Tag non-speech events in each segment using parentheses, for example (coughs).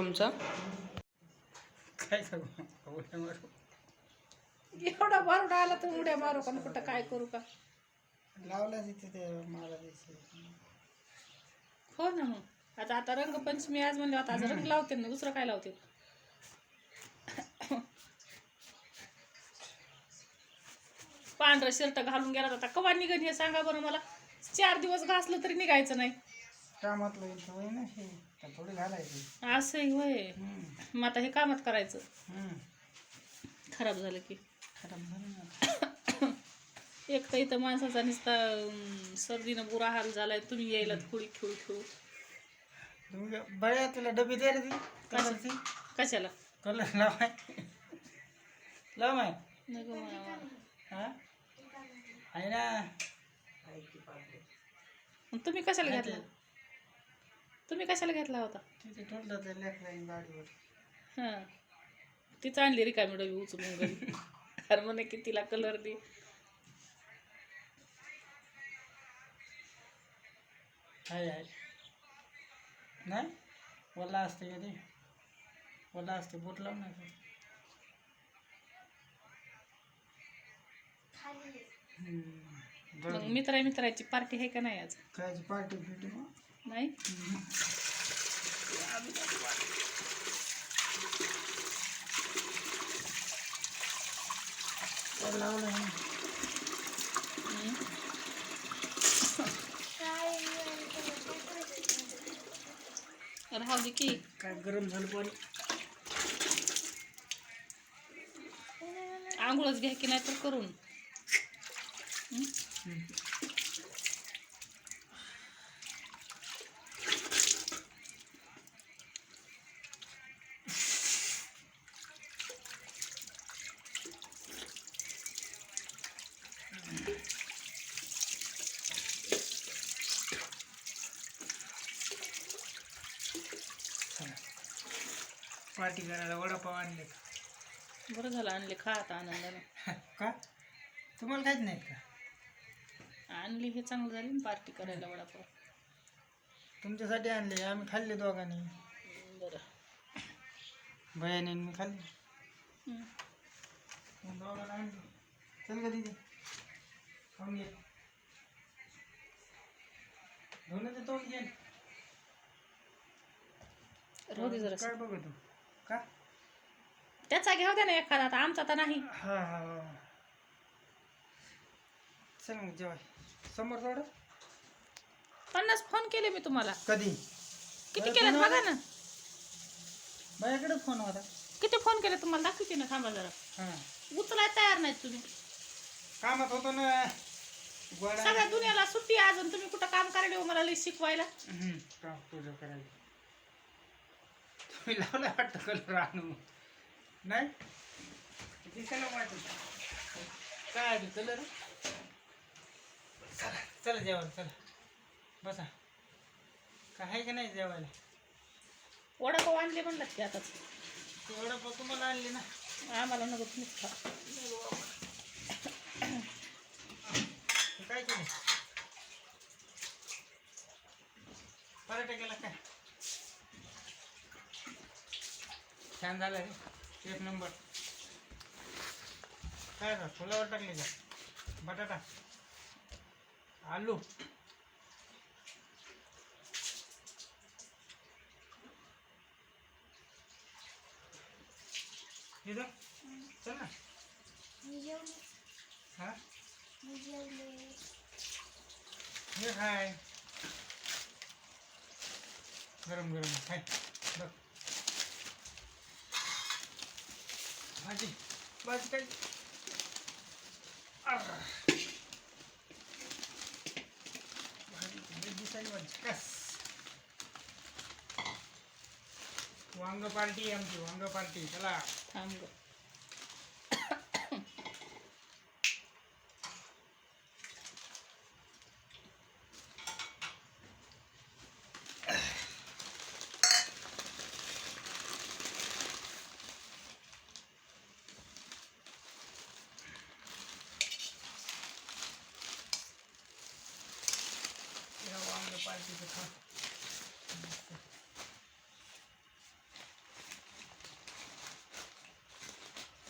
तुमचा? काय सांगू? उड्या मारू. एवढा बारुडा आला तर उड्या मारू का? न कुठं काय करू का? लावला तिथे ते मला हो ना मग आता आता रंगपंचमी आज म्हणले आता आज रंग लावते ना दुसरं काय लावते? पांढरं शर्ट घालून गेला आता कवा निघन हे सांगा बरं मला. चार दिवस घासलं तरी निघायचं नाही. कामातलं होय ना हे. थोडी घालायची. असंही होय. हम्म. मग आता हे कामात करायचं. हम्म. खराब झालं की. खराब झालं ना. (coughs) एक तर इथं माणसाचा नुसता अं, सर्दीनं बुरा हाल झालाय. तुम्ही यायला खुळी खेळू खेळू तुम्ही काय- बळ्या तुला डबी दे रे ती. कलरची कशाला? कलर लावाय. लावाय. नको मला. हा? आहे ना. मग तुम्ही कशाला घेतला? तुम्ही कशाला घेतला होता? तिथे ठेवलं ते लेकराई गाडीवर. हां. तीच आणली रिकामी डबी उचलून घरी. अरे म्हणे की तिला कलर दे. आहे आहे नाही? ओला असते का ते? ओला असते बोट लावून नाही? हम्म. मग. मित्रा मित्राची पार्टी आहे का नाही आज? कायची पार्टी बिटी मग? नाही. राहू दे की. काय गरम झालं पाणी? आंघोळच घ्या की नाही तर करून पार्टी करायला वडापाव आणले बरं झालं आणले. खा आता आनंदानं. (laughs) का? तुम्हाला काहीच नाही का? आणली हे चांगलं झाली ना पार्टी करायला वडापाव. तुमच्यासाठी आणले आम्ही खाल्ले दोघांनी. बरं. भयाने मी खाल्ले. हम्म. मग दोघांना आणले. चल का तिथे खाऊन घे. धुण्याचं तोंड घे. राहू दे जरा बघ तू? का? त्याचा घ्याव द्या ना एखादा आता आमचा तर नाही. हा हा हा. चल मग जेवाय. समोर थोडं पन्नास फोन केले मी तुम्हाला. कधी? किती बरं, केले फोन बघा? ना. माझ्याकडे फोन होता. किती फोन केले तुम्हाला दाखवते ना थांबा जरा. हां. उचलाय तयार नाहीत तुम्ही. कामात होतो ना. गोळ्या सगळ्या दुनियाला सुट्टी आहे अजून. तुम्ही कुठं काम करायला मला लई शिकवायला. हम्म, काम तुझं करायचं तुम्ही लावला वाटतं कलर आणून. नाही? दिसायला वाटत. काय आहे कलर चला चला जेवायला चला. बसा. काय आहे का नाही जेवायला? वडापाव आणले म्हणलं की आताच एवढं पण तुम्हाला आणली ना? आम्हाला नको तुम्हीच खा. काय केलं? पराठा केला काय? छान झालं रे एक नंबर. काय का फुलावर टाकले का? बटाटा. आलू. इथं? चल ना. हा? हे काय गरम गरम. खाय बघ. भाजी भाजी काय अर्र. भाजी लई दिसायला भाजी कस वांग पार्टी आहे आमची वांग पार्टी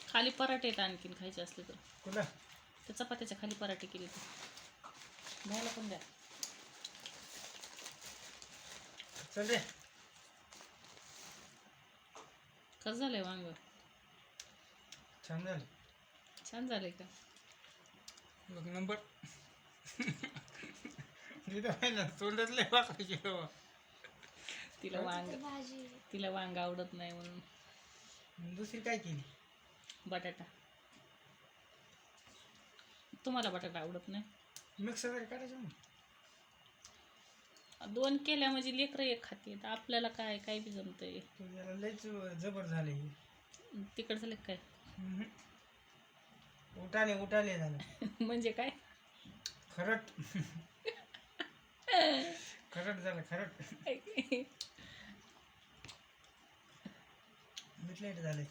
खाली पराठे आहेत आणखीन खायचे असले तर. कुठं? त्या चपात्याच्या खाली पराठे केले तर घ्यायला पण द्या. चल रे. कसं झालंय वांग? छान झालं. छान झालंय का? नंबर. तोंडात लय वाकायची बाबा. तिला वांग भाजी तिला वांग आवडत नाही म्हणून. दुसरी काय केली? बटाटा. तुम्हाला बटाटा आवडत नाही? मिक्स वगैरे करायचं ना दोन केल्या म्हणजे लेकरं एक खाते. तर आपल्याला काय काय बी जमतंय? लयच जबर झाले हे तिकड झालं का काय. उठाले उठाले झालं. (laughs) म्हणजे काय? खरट. खरट झालं खरट मिटलेट झाले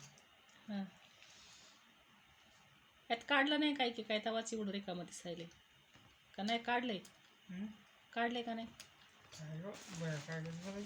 हा. यात काढलं नाही काय की काय तवाच एवढं रिकामं दिसायले का नाही काढलंय? काढलंय का नाही बरं बरं.